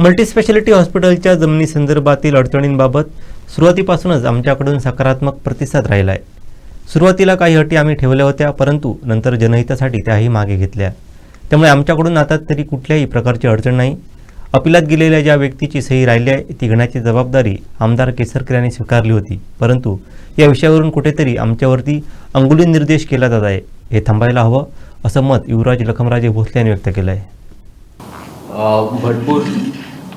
Multispeciality हॉस्पिटलच्या जमिनीसंदर्भातील अडचणींबाबत सुरुवातीपासूनच आमच्याकडून सकारात्मक प्रतिसाद राहिला आहे सुरुवातीला काही अटी आम्ही ठेवल्या होत्या परंतु नंतर जनहितासाठी त्याही मागे घेतल्या. त्यामुळे आमच्याकडून आता तरी कुठल्याही प्रकारची अडचण नाही. अपिलात गेलेल्या ज्या व्यक्तीची सही राहिली आहे ती घेण्याची जबाबदारी आमदार केसरकर यांनी स्वीकारली होती. परंतु या विषयावरून कुठेतरी आमच्यावरती अंगुली निर्देश केला जात आहे. हे थांबायला हवं असं मत युवराज लखमराजे भोसले यांनी व्यक्त केलं आहे भरपूर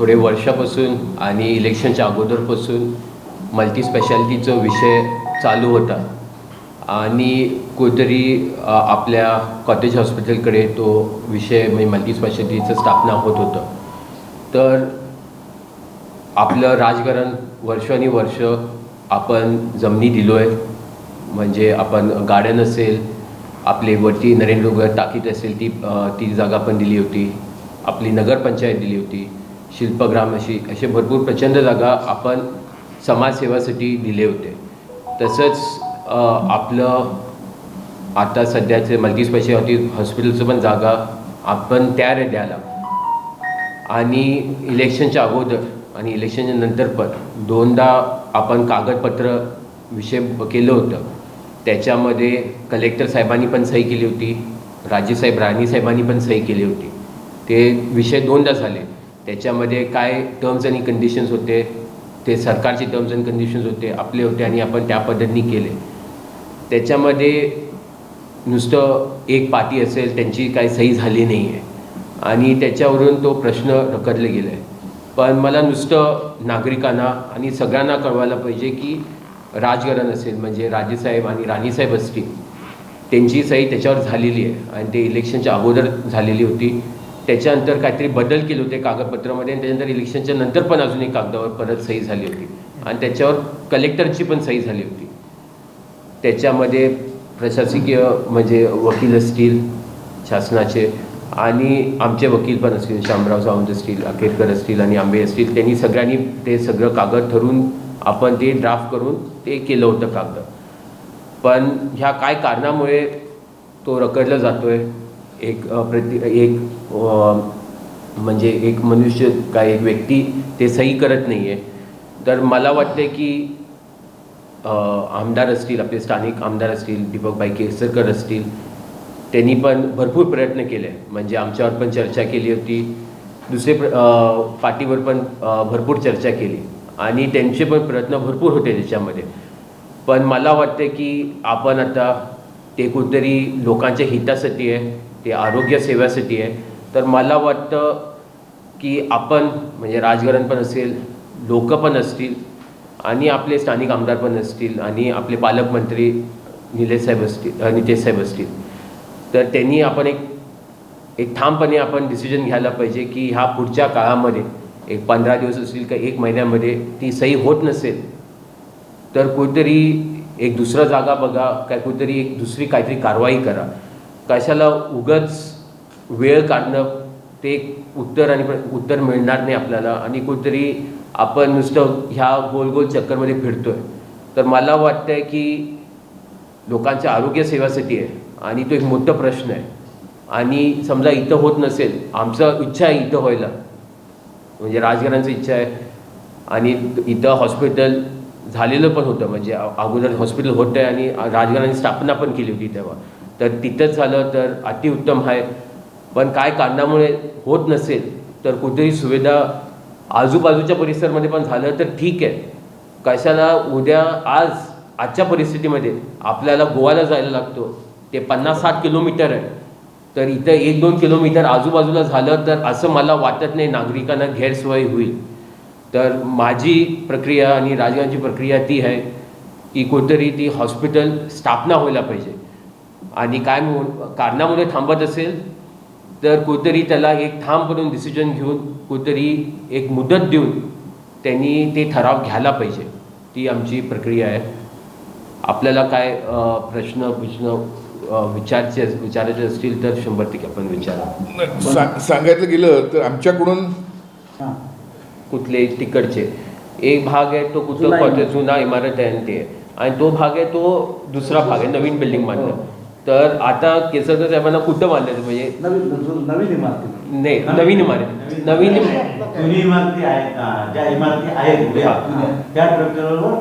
थोडे वर्षापासून आणि इलेक्शनच्या अगोदरपासून मल्टी स्पेशालिटीचा विषय चालू होता. आणि कोणतरी आपल्या कॉटेज हॉस्पिटलकडे तो विषय म्हणजे मल्टी स्पेशालिटीचं स्थापना होत होतं. तर आपलं राजकारण वर्षानुवर्ष आपण जमिनी दिलो आहे म्हणजे आपण गार्डन असेल आपली वरती नरेंद्रनगर टाकीत असेल ती ती जागा पण दिली होती. आपली नगरपंचायत दिली होती. शिल्पग्राम अशी असे भरपूर प्रचंड जागा आपण समाजसेवासाठी दिले होते. तसंच आपलं आता सध्याचे मल्टी स्पेशालिटी हॉस्पिटलचं पण जागा आपण तयार आहे द्यायला आणि इलेक्शनच्या अगोदर आणि इलेक्शनच्या नंतर पण दोनदा आपण कागदपत्र विषय ब- केलं होतं. त्याच्यामध्ये कलेक्टर साहेबांनी पण सही केली होती राजेसाहेब राणी साहेबांनी पण सही केली होती. ते विषय दोनदा झाले. त्याच्यामध्ये काय टर्म्स आणि कंडिशन्स होते ते सरकारचे टर्म्स अँड कंडिशन्स होते आपले होते आणि आपण त्या पद्धतीने केले. त्याच्यामध्ये नुसतं एक पार्टी असेल त्यांची काही सही झाली नाही आहे आणि त्याच्यावरून तो प्रश्न रखडले गेला. आहे पण मला नुसतं नागरिकांना आणि सगळ्यांना कळवायला पाहिजे की राजकारण असेल म्हणजे राजेसाहेब आणि राणीसाहेब असतील त्यांची सही त्याच्यावर झालेली आहे. आणि ते इलेक्शनच्या अगोदर झालेली होती. त्याच्यानंतर काहीतरी बदल केले होते कागदपत्रामध्ये आणि त्याच्यानंतर इलेक्शनच्या नंतर पण अजून एक कागदावर परत सही झाली होती. आणि त्याच्यावर कलेक्टरची पण सही झाली होती. त्याच्यामध्ये प्रशासकीय म्हणजे वकील असतील शासनाचे आणि आमचे वकील पण असतील शामराव सावंत असतील अखेरकर असतील आणि आंबे असतील त्यांनी सगळ्यांनी ते सगळं कागद ठरून आपण ते ड्राफ्ट करून ते केलं होतं कागद. पण ह्या काय कारणामुळे तो रखडला आहे एक प्रति एक म्हणजे एक मनुष्य का एक व्यक्ती ते सही करत नाही आहे तर मला वाटते की आमदार असतील आपले स्थानिक आमदार असतील दीपकबाई केसरकर असतील त्यांनी पण भरपूर प्रयत्न केले. म्हणजे आमच्यावर पण चर्चा केली होती. दुसरे प्र अ, पार्टीवर पण भरपूर चर्चा केली. आणि त्यांचे पण प्रयत्न भरपूर होते त्याच्यामध्ये. पण मला वाटते की आपण आता ते कुठेतरी लोकांच्या हितासाठी आहे. ते आरोग्यसेवेसाठी आहे. तर मला वाटतं की आपण म्हणजे राजकारण पण असेल लोक पण असतील आणि आपले स्थानिक आमदार पण असतील आणि आपले पालकमंत्री निलेश साहेब असतील नितेश साहेब असतील तर त्यांनी आपण एक एक ठामपणे आपण डिसिजन घ्यायला पाहिजे की ह्या पुढच्या काळामध्ये एक पंधरा दिवस असतील का एक महिन्यामध्ये ती सही होत नसेल तर कुठेतरी एक दुसरा जागा बघा काय कुठेतरी एक दुसरी काहीतरी कारवाई करा. कशाला उगच वेळ काढणं ते उत्तर आणि प्र- उत्तर मिळणार नाही आपल्याला. आणि कुठेतरी आपण नुसतं ह्या गोल गोल चक्करमध्ये फिरतोय. तर मला वाटतंय की लोकांच्या आरोग्य सेवासाठी आहे. आणि तो एक मोठा प्रश्न आहे. आणि समजा इथं होत नसेल आमचं इच्छा आहे इथं व्हायला. म्हणजे राजघरांची इच्छा आहे. आणि इथं हॉस्पिटल झालेलं पण होतं. म्हणजे अगोदर हॉस्पिटल होतं आहे आणि राजकारणाने स्थापना पण केली होती तेव्हा. तर तिथंच झालं तर अतिउत्तम आहे. पण काय कारणामुळे होत नसेल तर कुठेही सुविधा आजूबाजूच्या परिसरामध्ये पण झालं तर ठीक आहे. कशाला उद्या आज आजच्या परिस्थितीमध्ये आपल्याला गोव्याला जायला लागतो. ते पन्नास साठ किलोमीटर आहे. तर इथं एक दोन किलोमीटर आजूबाजूला झालं तर असं मला वाटत नाही नागरिकांना गैरसोय होईल. तर माझी प्रक्रिया आणि राजकारणाची प्रक्रिया ती आहे की कोणतरी ती हॉस्पिटल स्थापना व्हायला पाहिजे. आणि काय मु- कारणामुळे थांबत असेल तर कुठेतरी त्याला एक ठाम करून डिसिजन घेऊन कुठेतरी एक मुदत देऊन त्यांनी ते ठराव घ्यायला पाहिजे. ती आमची प्रक्रिया आहे. आपल्याला काय प्रश्न प्रश्न अ, विचारचे विचारायचे असतील तर शंभर टक्के आपण विचारा. सांगायचं गेलं तर आमच्याकडून कुठले तिकडचे. एक भाग आहे तो कुठं जुना इमारत. जुना इमारत आहे आणि ते. आणि तो भाग आहे तो दुसरा भाग आहे नवीन बिल्डिंग बांधणं. तर आता केसरकर साहेबांना कुठं बांधायचं म्हणजे? नवीन इमारती. नाही नवीन इमारत. नवीन जुनी इमारती आहेत ना ज्या इमारती आहेत उभ्या त्या स्ट्रक्चरवर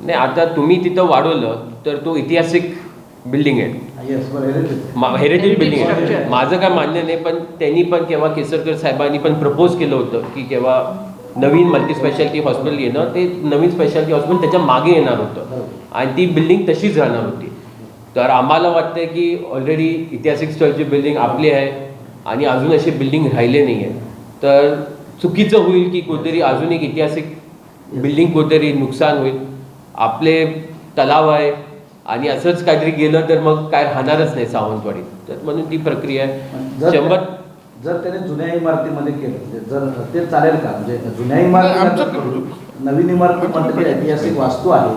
नाही आता तुम्ही तिथं वाढवलं तर तो ऐतिहासिक बिल्डिंग आहे. येस बरं हेरिटेज बिल्डिंग आहे. माझं काय मान्य नाही पण त्यांनी पण केव्हा केसरकर साहेबांनी पण प्रपोज केलं होतं की केव्हा नवीन मल्टी स्पेशालिटी हॉस्पिटल येणं ते नवीन स्पेशालिटी हॉस्पिटल त्याच्यामागे येणार होतं. आणि ती बिल्डिंग तशीच राहणार होती. तर आम्हाला वाटतं की ऑलरेडी ऐतिहासिक स्थळची बिल्डिंग आपली आहे आणि अजून अशी बिल्डिंग राहिले नाही आहे तर चुकीचं होईल की कुठेतरी अजून एक ऐतिहासिक बिल्डिंग कुठेतरी नुकसान होईल. आपले तलाव आहे आणि असंच काहीतरी गेलं तर मग काय राहणारच नाही सावंतवाडी. तर म्हणून ती प्रक्रिया आहे. जर शंभर जर त्याने जुन्या इमारतीमध्ये केलं म्हणजे जर ते चालेल का? म्हणजे जुन्या आमचं- नवीन इमारतीमध्ये ऐतिहासिक वास्तू आहे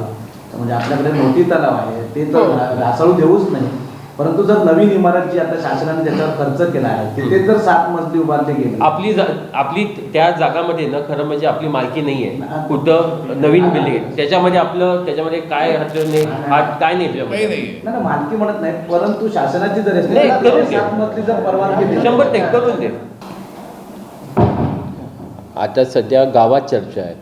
म्हणजे आपल्याकडे मोठी तलाव आहे ते तर हो. ढासळू देऊच नाही. परंतु जर नवीन इमारत जी आता शासनाने त्याच्यावर खर्च केला आहे तिथे जर सात मजली उभारले गेले. आपली जा आपली त्या जागामध्ये ना खरं म्हणजे आपली मालकी नाही आहे. कुठं नवीन बिल्डिंग आहे. त्याच्यामध्ये आपलं त्याच्यामध्ये काय हरकत नाही. हा काय नाही काही त्याच्यामध्ये नाही. नाही नाही, मालकी म्हणत नाही परंतु शासनाची जर असली नाही, तर करून ते घे. सात मजली जर परवानगी दिली. शंभर टक्के करून दे. आता सध्या गावात चर्चा आहे.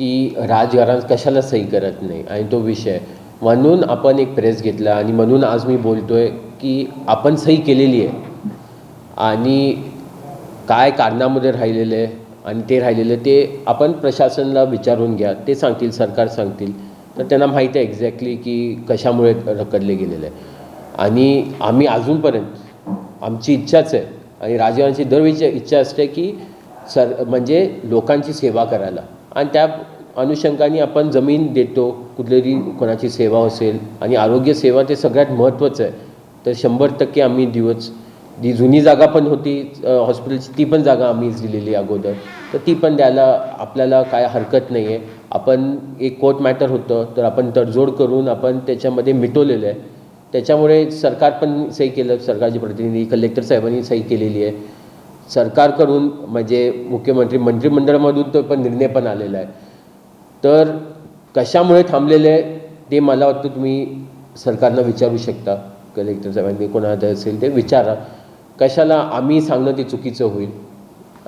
की राजकारण कशाला सही करत नाही? आणि तो विषय. म्हणून आपण एक प्रेस घेतला आणि म्हणून आज मी बोलतोय की आपण सही केलेली आहे. आणि काय कारणामध्ये राहिलेलं आहे आणि ते राहिलेलं ते आपण प्रशासनाला विचारून घ्या. ते सांगतील सरकार सांगतील. तर त्यांना माहीत आहे एक्झॅक्टली की कशामुळे रखडले गेलेलं आहे. आणि आम्ही अजूनपर्यंत आमची इच्छाच आहे आणि राजकारणाची दरवेळीची इच्छा असते की सर म्हणजे लोकांची सेवा करायला. आणि त्या अनुषंगाने आपण जमीन देतो कुठली कोणाची सेवा असेल आणि आरोग्य सेवा ते सगळ्यात महत्त्वाचं आहे. तर शंभर टक्के आम्ही दिवस जी जुनी जागा पण होती हॉस्पिटलची ती पण जागा आम्हीच दिलेली अगोदर. तर ती पण द्यायला आपल्याला काय हरकत नाही आहे आपण एक कोर्ट मॅटर होतं तर आपण तडजोड करून आपण त्याच्यामध्ये मिटवलेलं आहे. त्याच्यामुळे सरकार पण सही केलं सरकारचे प्रतिनिधी कलेक्टर साहेबांनी सही केलेली आहे. सरकारकडून म्हणजे मुख्यमंत्री मंत्रिमंडळामधून तो पण निर्णय पण आलेला आहे. तर कशामुळे थांबलेले आहे ते मला वाटतं तुम्ही सरकारनं विचारू शकता. कलेक्टर साहेबांनी कोणाला असेल ते विचारा. कशाला आम्ही सांगणं ते चुकीचं होईल?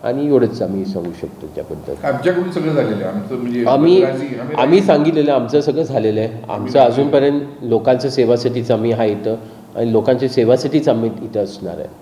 आणि एवढंच आम्ही सांगू शकतो त्याबद्दल. आमच्याकडून सगळं झालेलं आहे. आमचं म्हणजे आम्ही आम्ही सांगितलेलं आमचं सगळं झालेलं आहे. आमचं अजूनपर्यंत लोकांच्या सेवासाठीच आम्ही आहे इथं. आणि लोकांच्या सेवासाठीच आम्ही इथं असणार आहे.